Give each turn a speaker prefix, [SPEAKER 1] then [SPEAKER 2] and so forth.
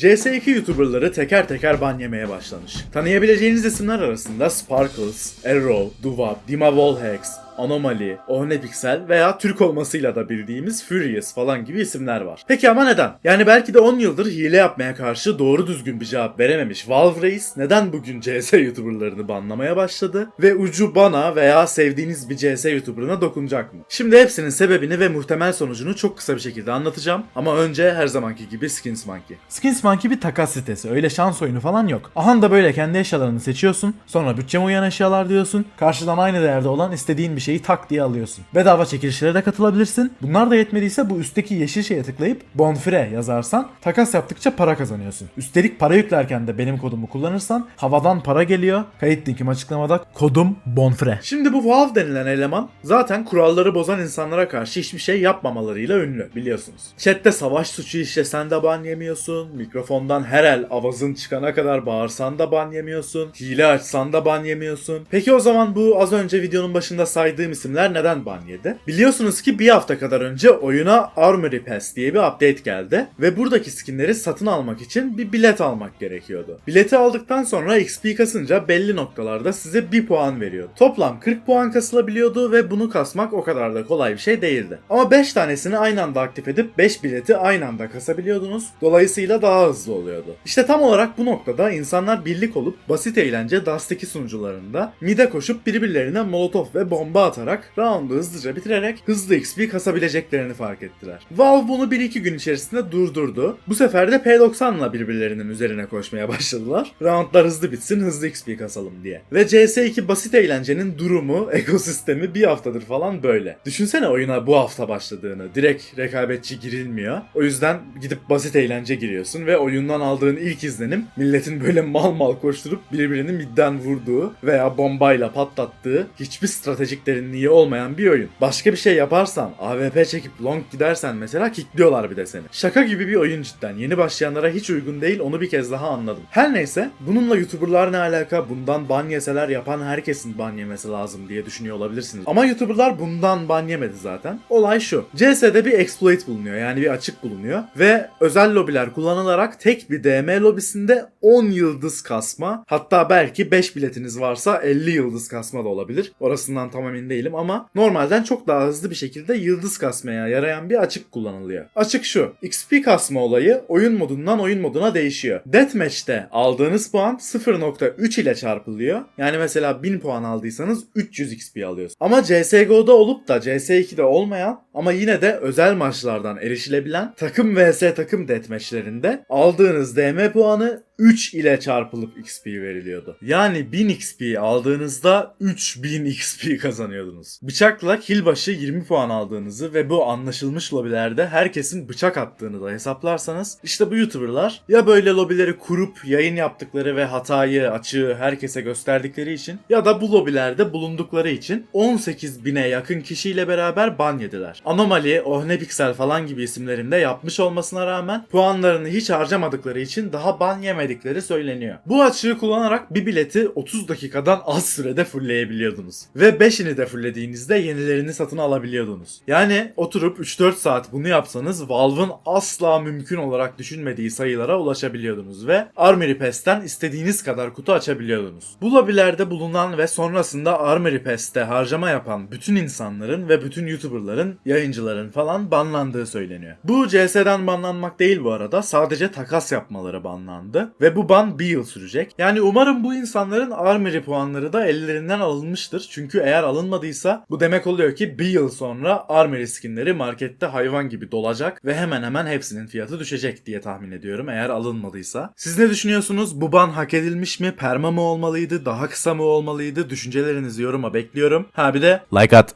[SPEAKER 1] CS2 YouTuberları teker teker ban yemeye başlamış. Tanıyabileceğiniz isimler arasında Sparkles, Arrow, Duvap, Dima Wallhex, Anomaly, Ohnepixel veya Türk olmasıyla da bildiğimiz Furious falan gibi isimler var. Peki ama neden? Yani belki de 10 yıldır hile yapmaya karşı doğru düzgün bir cevap verememiş Valve Reis neden bugün CS YouTuberlarını banlamaya başladı ve ucu bana veya sevdiğiniz bir CS YouTuber'ına dokunacak mı? Şimdi hepsinin sebebini ve muhtemel sonucunu çok kısa bir şekilde anlatacağım ama önce her zamanki gibi Skins Monkey.
[SPEAKER 2] Skins Monkey bir takas sitesi. Öyle şans oyunu falan yok. Ahan da böyle kendi eşyalarını seçiyorsun. Sonra bütçeme uyan eşyalar diyorsun. Karşıdan aynı değerde olan istediğin bir şeyi tak diye alıyorsun. Bedava çekilişlere de katılabilirsin. Bunlar da yetmediyse bu üstteki yeşil şeye tıklayıp Bonfire yazarsan takas yaptıkça para kazanıyorsun. Üstelik para yüklerken de benim kodumu kullanırsan havadan para geliyor. Kayıt linkim açıklamada. Kodum Bonfire.
[SPEAKER 1] Şimdi bu Valve denilen eleman zaten kuralları bozan insanlara karşı hiçbir şey yapmamalarıyla ünlü biliyorsunuz. Chat'te savaş suçu işlesen de ban yemiyorsun. Mikrofondan her el avazın çıkana kadar bağırsan da ban yemiyorsun. Hile açsan da ban yemiyorsun. Peki o zaman bu az önce videonun başında saydığım isimler neden ban yedi? Biliyorsunuz ki bir hafta kadar önce oyuna Armory Pass diye bir update geldi. Ve buradaki skinleri satın almak için bir bilet almak gerekiyordu. Bileti aldıktan sonra XP kasınca belli noktalarda size 1 puan veriyor. Toplam 40 puan kasılabiliyordu ve bunu kasmak o kadar da kolay bir şey değildi. Ama 5 tanesini aynı anda aktif edip 5 bileti aynı anda kasabiliyordunuz. Dolayısıyla daha hızlı oluyordu. İşte tam olarak bu noktada insanlar birlik olup basit eğlence Dust 2 sunucularında mide koşup birbirlerine molotof ve bomba atarak roundu hızlıca bitirerek hızlı XP kasabileceklerini fark ettiler. Valve bunu 1-2 gün içerisinde durdurdu. Bu sefer de P90'la birbirlerinin üzerine koşmaya başladılar. Roundlar hızlı bitsin hızlı XP kasalım diye. Ve CS2 basit eğlencenin durumu, ekosistemi bir haftadır falan böyle. Düşünsene oyuna bu hafta başladığını. Direkt rekabetçi girilmiyor. O yüzden gidip basit eğlence giriyorsun ve oyundan aldığın ilk izlenim milletin böyle mal mal koşturup birbirini midden vurduğu veya bombayla patlattığı hiçbir stratejik derinliği olmayan bir oyun. Başka bir şey yaparsan AWP çekip long gidersen mesela kickliyorlar bir de seni. Şaka gibi bir oyun cidden. Yeni başlayanlara hiç uygun değil onu bir kez daha anladım. Her neyse bununla YouTuber'lar ne alaka? Bundan ban yeseler yapan herkesin ban yemesi lazım diye düşünüyor olabilirsiniz. Ama YouTuber'lar bundan ban yemedi zaten. Olay şu. CS'de bir exploit bulunuyor yani bir açık bulunuyor ve özel lobiler kullanılarak tek bir DM lobisinde 10 yıldız kasma hatta belki 5 biletiniz varsa 50 yıldız kasma da olabilir. Orasından tam emin değilim ama normalden çok daha hızlı bir şekilde yıldız kasmaya yarayan bir açık kullanılıyor. Açık şu. XP kasma olayı oyun modundan oyun moduna değişiyor. Deathmatch'te aldığınız puan 0.3 ile çarpılıyor. Yani mesela 1000 puan aldıysanız 300 XP alıyorsunuz. Ama CSGO'da olup da CS2'de olmayan ama yine de özel maçlardan erişilebilen takım vs takım deathmatch'lerinde aldığınız DM puanı 3 ile çarpılıp XP veriliyordu. Yani 1000 XP aldığınızda 3000 XP kazanıyordunuz. Bıçakla kill başı 20 puan aldığınızı ve bu anlaşılmış lobilerde herkesin bıçak attığını da hesaplarsanız işte bu YouTuber'lar ya böyle lobileri kurup yayın yaptıkları ve hatayı, açığı herkese gösterdikleri için ya da bu lobilerde bulundukları için 18 bine yakın kişiyle beraber ban yediler. Anomaly, Ohnepixel falan gibi isimlerinde yapmış olmasına rağmen puanlarını hiç harcamadıkları için daha ban yemedikleri söyleniyor. Bu açığı kullanarak bir bileti 30 dakikadan az sürede fullleyebiliyordunuz. Ve 5'ini de fulllediğinizde yenilerini satın alabiliyordunuz. Yani oturup 3-4 saat bunu yapsanız Valve'ın asla mümkün olarak düşünmediği sayılara ulaşabiliyordunuz ve Armory Pass'ten istediğiniz kadar kutu açabiliyordunuz. Bu lobilerde bulunan ve sonrasında Armory Pass'te harcama yapan bütün insanların ve bütün YouTuber'ların, yayıncıların falan banlandığı söyleniyor. Bu CS'den banlanmak değil bu arada. Sadece takas yapmaları banlandı. Ve bu ban bir yıl sürecek. Yani umarım bu insanların Armory puanları da ellerinden alınmıştır. Çünkü eğer alınmadıysa bu demek oluyor ki bir yıl sonra Armory skinleri markette hayvan gibi dolacak ve hemen hemen hepsinin fiyatı düşecek diye tahmin ediyorum eğer alınmadıysa. Siz ne düşünüyorsunuz? Bu ban hak edilmiş mi? Perma mı olmalıydı? Daha kısa mı olmalıydı? Düşüncelerinizi yoruma bekliyorum. Ha bir de
[SPEAKER 2] Like at.